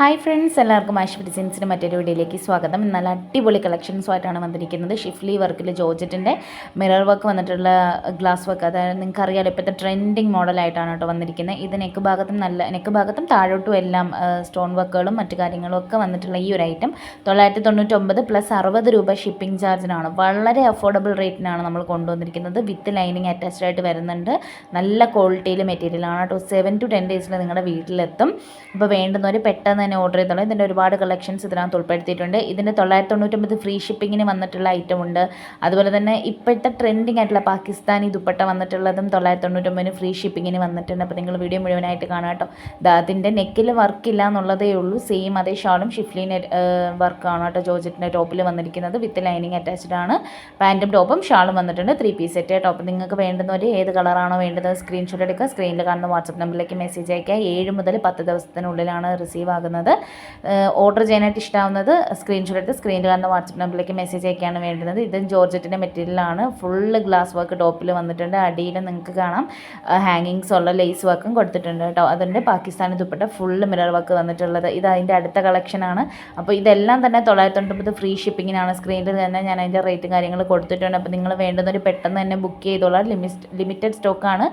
Hi friends എല്ലാവർക്കും ആശുപത്രി ഡിസൈൻസിന്റെ മറ്റൊരു വീഡിയോയിലേക്ക് സ്വാഗതം. നല്ല അടിപൊളി കളക്ഷൻസുമായിട്ടാണ് വന്നിരിക്കുന്നത്. ഷിഫ്ലി വർക്കിൽ ജോർജറ്റിന്റെ മിറർ വർക്ക് വന്നിട്ടുള്ള ഗ്ലാസ് വർക്ക് അതായത് നിങ്ങൾക്ക് അറിയാലോ ഇപ്പോഴത്തെ ട്രെൻഡിങ് മോഡലായിട്ടാണ് കേട്ടോ വന്നിരിക്കുന്നത്. ഇത് നെക്ക് ഭാഗത്തും നല്ല നെക്ക് ഭാഗത്തും താഴോട്ടും എല്ലാം സ്റ്റോൺ വർക്കുകളും മറ്റു കാര്യങ്ങളും ഒക്കെ വന്നിട്ടുള്ള ഈ ഒരു ഐറ്റം തൊള്ളായിരത്തി തൊണ്ണൂറ്റൊമ്പത് പ്ലസ് അറുപത് രൂപ ഷിപ്പിംഗ് ചാർജിനാണ് വളരെ അഫോർഡബിൾ റേറ്റിനാണ് നമ്മൾ കൊണ്ടുവന്നിരിക്കുന്നത്. വിത്ത് ലൈനിങ് അറ്റാച്ച്ഡ് ആയിട്ട് വരുന്നുണ്ട്. നല്ല ക്വാളിറ്റിയിൽ മെറ്റീരിയലാണ് കേട്ടോ. സെവൻ ടു ടെൻ ഡേയ്സിൽ നിങ്ങളുടെ വീട്ടിലെത്തും. അപ്പോൾ വേണ്ടുന്നവർ പെട്ടെന്ന് തന്നെ ഓർഡർ ചെയ്തോളൂ ഇതിന്റെ ഒരുപാട് കളക്ഷൻസ് ഇതിനകത്ത് ഉൾപ്പെടുത്തിയിട്ടുണ്ട്. ഇതിന്റെ തൊള്ളായിരത്തി തൊണ്ണൂറ്റൊമ്പത് ഫ്രീ ഷിപ്പിങ്ങിന് വന്നിട്ടുള്ള ഐറ്റം ഉണ്ട്. അതുപോലെ തന്നെ ഇപ്പോഴത്തെ ട്രെൻഡിങ് ആയിട്ടുള്ള പാകിസ്ഥാനി ദുപ്പട്ട വന്നിട്ടുള്ളതും തൊള്ളായിരത്തി തൊണ്ണൂറ്റൊമ്പതിന് ഫ്രീ ഷിപ്പിങ്ങിന് വന്നിട്ടുണ്ട്. അപ്പോൾ നിങ്ങൾ വീഡിയോ മുഴുവനായിട്ട് കാണാം കേട്ടോ. അതിന്റെ നെക്കിൽ വർക്കില്ല എന്നുള്ളതേ ഉള്ളൂ. സെയിം അതേ ഷാളും ഷിഫ്ലിന്റെ വർക്കാണ് കേട്ടോ. ജോർജറ്റിന്റെ ടോപ്പിൽ വന്നിരിക്കുന്നത് വിത്ത് ലൈനിങ് അറ്റാച്ച്ഡ് ആണ്. പാന്റും ടോപ്പും ഷാളും വന്നിട്ടുണ്ട്. ത്രീ പീസ് സെറ്റ് കേട്ടോ. അപ്പോൾ നിങ്ങൾക്ക് ഒരു ഏത് കളറാണോ വേണ്ടത് സ്ക്രീൻഷോട്ട് എടുക്കുക. സ്ക്രീനിൽ കാണുന്ന വാട്സപ്പ് നമ്പറിലേക്ക് മെസ്സേജ് അയക്കുക ഏഴ് മുതൽ പത്ത് ദിവസത്തിനുള്ളിലാണ് റിസീവ് ആകുന്നത്. ഓർഡർ ചെയ്യാനായിട്ട് ഇഷ്ടമാവുന്നത് സ്ക്രീൻഷോട്ട് എടുത്ത് സ്ക്രീനിൽ കാണുന്ന വാട്സപ്പ് നമ്പറിലേക്ക് മെസ്സേജ് അയക്കാണ് വേണ്ടുന്നത്. ഇത് ജോർജറ്റിന്റെ മെറ്റീരിയലാണ് ഫുള്ള് ഗ്ലാസ് വർക്ക് ടോപ്പിൽ വന്നിട്ടുണ്ട്. അടിയിൽ നിങ്ങൾക്ക് കാണാം. ഹാങ്ങിങ്സ് ഉള്ള ലേസ് വർക്കും കൊടുത്തിട്ടുണ്ട് കേട്ടോ. അതിന്റെ Pakistani dupatta full mirror work വന്നിട്ടുള്ളത്. ഇത് അതിന്റെ അടുത്ത കളക്ഷനാണ് അപ്പോൾ ഇതെല്ലാം തന്നെ തൊള്ളായിരത്തി തൊണ്ണൂറ്റൊമ്പത് ഫ്രീ ഷിപ്പിങ്ങിനാണ് സ്ക്രീനിൽ തന്നെ ഞാൻ അതിന്റെ റേറ്റും കാര്യങ്ങൾ കൊടുത്തിട്ടുണ്ട്. അപ്പോൾ നിങ്ങൾ വേണ്ടുന്നൊരു പെട്ടെന്ന് തന്നെ ബുക്ക് ചെയ്തോളാം. ലിമിറ്റ് ലിമിറ്റഡ് സ്റ്റോക്കാണ്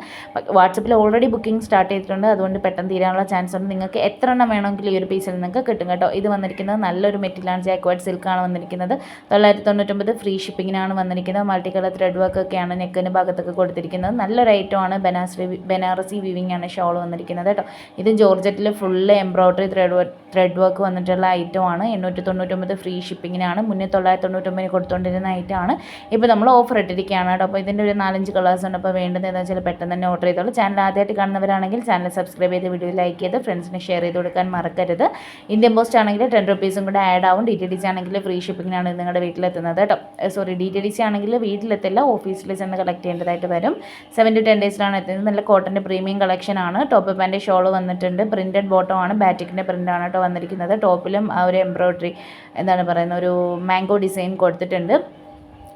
വാട്സപ്പിൽ ഓൾറെഡി ബുക്കിംഗ് സ്റ്റാർട്ട് ചെയ്തിട്ടുണ്ട്. അതുകൊണ്ട് പെട്ടെന്ന് തീരാനുള്ള ചാൻസ് ഉണ്ട്. നിങ്ങൾക്ക് എത്ര എണ്ണം വേണമെങ്കിലും ഈ ഒരു പീസിൽ നിങ്ങൾക്ക് കിട്ടും കേട്ടോ. ഇത് വന്നിരിക്കുന്നത് നല്ലൊരു മെറ്റീരിയലാണ് ജാക്വാഡ് സിൽക്കാണ് വന്നിരിക്കുന്നത്. തൊള്ളായിരത്തി തൊണ്ണൂറ്റൊമ്പത് ഫ്രീ ഷിപ്പിങ്ങിനാണ് വന്നിരിക്കുന്നത്. മൾട്ടി കളർ ത്രെഡ് വർക്ക് ഒക്കെയാണ് നെക്കിന്റെ ഭാഗത്തൊക്കെ കൊടുത്തിരിക്കുന്നത്. നല്ലൊരു ഐറ്റമാണ് ബനാസ് ബനാറസി വിവിങ് ആണ് ഷോൾ വന്നിരിക്കുന്നത് കേട്ടോ. ഇത് ജോർജറ്റിൽ full embroidery thread thread work വന്നിട്ടുള്ള ഐറ്റമാണ് എണ്ണൂറ്റി തൊണ്ണൂറ്റൊമ്പത് ഫ്രീ ഷിപ്പിങ്ങിനാണ് മുന്നേ തൊള്ളായിരത്തി തൊണ്ണൂറ്റൊമ്പതിന് കൊടുത്തുകൊണ്ടിരുന്ന ഐറ്റമാണ് ഇപ്പോൾ നമ്മൾ ഓഫർ ഇട്ടിരിക്കുകയാണ് കേട്ടോ. അപ്പോൾ ഇതിന്റെ ഒരു നാലഞ്ച് കളേഴ്സ് ഉണ്ട്. അപ്പോൾ വേണ്ടത് എന്താ വെച്ചാൽ പെട്ടെന്ന് തന്നെ ഓർഡർ ചെയ്തോളൂ. ചാനൽ ആദ്യമായിട്ട് കാണുന്നവരാണെങ്കിൽ ചാനൽ സബ്സ്ക്രൈബ് ചെയ്ത് വീഡിയോ ലൈക്ക് ചെയ്ത് ഫ്രണ്ട്സിന് ഷെയർ ചെയ്ത് കൊടുക്കാൻ മറക്കരുത്. ഇന്ത്യൻ പോസ്റ്റ് ആണെങ്കിൽ ടെൻ റുപ്പീസും കൂടെ ആഡ് ആവും. ഡി ടി ഡി സി ആണെങ്കിൽ ഫ്രീ ഷിപ്പിങ്ങിനാണ് നിങ്ങളുടെ വീട്ടിലെത്തുന്നത് കേട്ടോ. Sorry D T D C ആണെങ്കിൽ വീട്ടിലെത്തില്ല ഓഫീസിൽ ചെന്ന് കളക്ട് ചെയ്യേണ്ടതായിട്ട് വരും. സെവൻ ടു ടെൻ ഡേയ്സിലാണ് എത്തുന്നത്. നല്ല കോട്ടന്റെ പ്രീമിയം കളക്ഷൻ ആണ്. ടോപ്പ് പാന്റ് ഷോൾ വന്നിട്ടുണ്ട്. പ്രിന്റഡ് ബോട്ടം ആണ്. ബാറ്റിക്കിന്റെ പ്രിന്റ് ആണ് കേട്ടോ വന്നിരിക്കുന്നത്. ടോപ്പിലും ആ ഒരു എംബ്രോയ്ഡറി എന്താണ് പറയുന്നത് ഒരു മാംഗോ ഡിസൈൻ കൊടുത്തിട്ടുണ്ട്.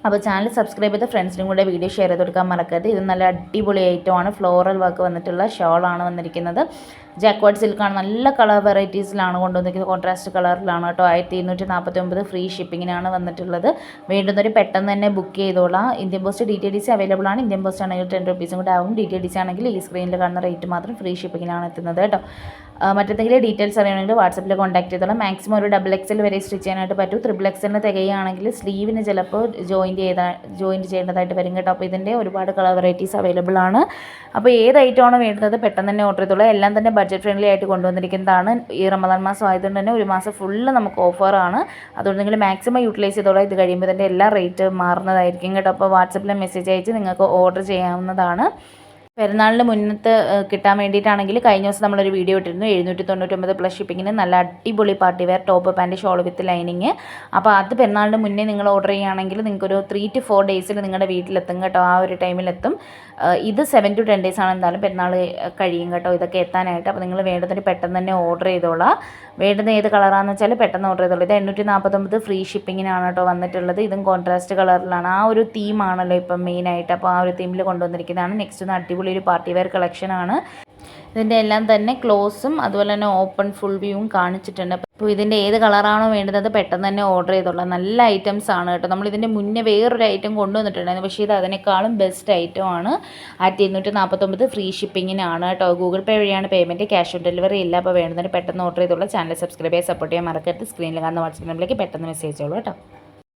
അപ്പോൾ ചാനൽ സബ്സ്ക്രൈബ് ചെയ്ത് ഫ്രണ്ട്സിനും കൂടെ വീഡിയോ ഷെയർ ചെയ്ത് കൊടുക്കാൻ മറക്കരുത്. ഇത് നല്ല അടിപൊളി ഐറ്റമാണ് ഫ്ലോറൽ വർക്ക് വന്നിട്ടുള്ള ഷോളാണ് വന്നിരിക്കുന്നത്. ജാക്വാഡ് സിൽക്കാണ് നല്ല കളർ വെറൈറ്റീസിലാണ് കൊണ്ടുവന്നിരിക്കുന്നത്. കോൺട്രാസ്റ്റ് കളറിലാണ് കേട്ടോ. ആയിരത്തി ഇരുന്നൂറ്റി നാൽപ്പത്തി ഒമ്പത് ഫ്രീ ഷിപ്പിങ്ങിനാണ് വന്നിട്ടുള്ളത്. വേണ്ടുന്നവർ പെട്ടെന്ന് തന്നെ ബുക്ക് ചെയ്തോളാം. Indian post D T D C available ആണ്. ഇന്ത്യൻ പോസ്റ്റ് ആണെങ്കിൽ ടെൻ റുപ്പീസും കൂടെ ആവും. ഡി ടി ഡി സി ആണെങ്കിൽ ഈ സ്ക്രീനിൽ കാണുന്ന റേറ്റ് മാത്രം ഫ്രീ ഷിപ്പിങ്ങിനാണ് എത്തുന്നത് കേട്ടോ. മറ്റെന്തെങ്കിലും ഡീറ്റെയിൽസ് അറിയണമെങ്കിൽ വാട്സപ്പിൽ കോൺടാക്ട് ചെയ്തോളാം. മാക്സിമം ഒരു ഡബിൾ എക്സൽ വരെ സ്റ്റിച്ച് ചെയ്യാനായിട്ട് പറ്റും. ത്രിബിൾ എക്സലിന് തികയുകയാണെങ്കിൽ സ്ലീവിന് ചിലപ്പോൾ ജോയിന്റ് ചെയ്ത ജോയിന്റ് ചെയ്യേണ്ടതായിട്ട് വരും കേട്ടോ. അപ്പോൾ ഇതിന്റെ ഒരുപാട് കളർ വെറൈറ്റീസ് അവൈലബിൾ ആണ്. അപ്പോൾ ഏത് ഐറ്റമാണ് വേണ്ടത് പെട്ടെന്ന് തന്നെ ഓർഡർ ചെയ്തോളാം. എല്ലാം തന്നെ ബഡ്ജറ്റ് ഫ്രണ്ട്ലി ആയിട്ട് കൊണ്ടുവന്നിരിക്കുന്നതാണ്. ഈ റമദാൻ മാസം ആയതുകൊണ്ട് തന്നെ ഒരു മാസം ഫുള്ള് നമുക്ക് ഓഫറാണ് അതുകൊണ്ട് നിങ്ങൾ മാക്സിമം യൂട്ടിലൈസ് ചെയ്തോളാം. ഇത് കഴിയുമ്പോൾ തന്നെ എല്ലാ റേറ്റ് മാറുന്നതായിരിക്കും കേട്ടോ. അപ്പോൾ വാട്സപ്പിൽ മെസ്സേജ് അയച്ച് നിങ്ങൾക്ക് ഓർഡർ ചെയ്യാവുന്നതാണ്. പെരുന്നാളിന് മുന്നത്ത് കിട്ടാൻ വേണ്ടിയിട്ടാണെങ്കിൽ കഴിഞ്ഞ ദിവസം നമ്മളൊരു വീഡിയോ ഇട്ടിരുന്നു. എഴുന്നൂറ്റി തൊണ്ണൂറ്റൊമ്പത് പ്ലസ് ഷിപ്പിങ്ങിന് നല്ല അടിപൊളി party wear top pant shawl with lining അപ്പോൾ അത് പെരുന്നാളിന് മുന്നേ നിങ്ങൾ ഓർഡർ ചെയ്യുകയാണെങ്കിൽ നിങ്ങൾക്കൊരു ത്രീ ടു ഫോർ ഡേയ്സിൽ നിങ്ങളുടെ വീട്ടിലെത്തും കേട്ടോ. ആ ഒരു ടൈമിലെത്തും ഇത് സെവൻ ടു ടെൻ ഡേയ്സ് ആണ് എന്തായാലും പെരുന്നാൾ കഴിയും കേട്ടോ. ഇതൊക്കെ എത്താനായിട്ട്. അപ്പോൾ നിങ്ങൾ വേണ്ടതിന് പെട്ടെന്ന് തന്നെ ഓർഡർ ചെയ്തോളാം. വേണ്ടുന്ന ഏത് കളറാണെന്ന് വെച്ചാൽ പെട്ടെന്ന് ഓർഡർ ചെയ്തോളൂ. ഇത് എണ്ണൂറ്റി നാൽപ്പത്തൊമ്പത് ഫ്രീ ഷിപ്പിങ്ങിനാണ് കേട്ടോ വന്നിട്ടുള്ളത്. ഇതും കോൺട്രാസ്റ്റ് കളറിലാണ് ആ ഒരു തീമാണല്ലോ ഇപ്പം മെയിനായിട്ട് അപ്പോൾ ആ ഒരു തീമിൽ കൊണ്ടുവന്നിരിക്കുന്നതാണ്. നെക്സ്റ്റ് ഒന്ന് അടിപൊളി ഒരു പാർട്ടി വെയർ കളക്ഷനാണ്. ഇതിന്റെ എല്ലാം തന്നെ ക്ലോസും അതുപോലെ തന്നെ ഓപ്പൺ ഫുൾ വ്യൂവും കാണിച്ചിട്ടുണ്ട്. അപ്പോൾ ഇതിന്റെ ഏത് കളറാണോ വേണ്ടത് അത് പെട്ടെന്ന് തന്നെ ഓർഡർ ചെയ്തോളാം. നല്ല ഐറ്റംസ് ആണ് കേട്ടോ. നമ്മൾ ഇതിന്റെ മുന്നേ വേറൊരു ഐറ്റം കൊണ്ടുവന്നിട്ടുണ്ടായിരുന്നു. പക്ഷേ ഇത് അതിനേക്കാളും ബെസ്റ്റ് ഐറ്റം ആണ്. ആയിരത്തി ഇരുന്നൂറ്റി നാൽപ്പത്തൊമ്പത് ഫ്രീ ഷിപ്പിങ്ങിനാണ് കേട്ടോ. ഗൂഗിൾ പേ വഴിയാണ് പേയ്മെന്റ് ക്യാഷ് ഓൺ ഡെലിവറി ഇല്ല. അപ്പോൾ വേണ്ടതിന് പെട്ടെന്ന് ഓർഡർ ചെയ്തോളാം. ചാനൽ സബ്സ്ക്രൈബ് ചെയ്യാൻ സപ്പോർട്ട് ചെയ്യാൻ മറക്കരുത്. സ്ക്രീനിൽ കാണുന്ന വാട്സപ്പ് നമ്പറിലേക്ക് പെട്ടെന്ന് മെസ്സേജ് ചെയ്തോളൂ കേട്ടോ.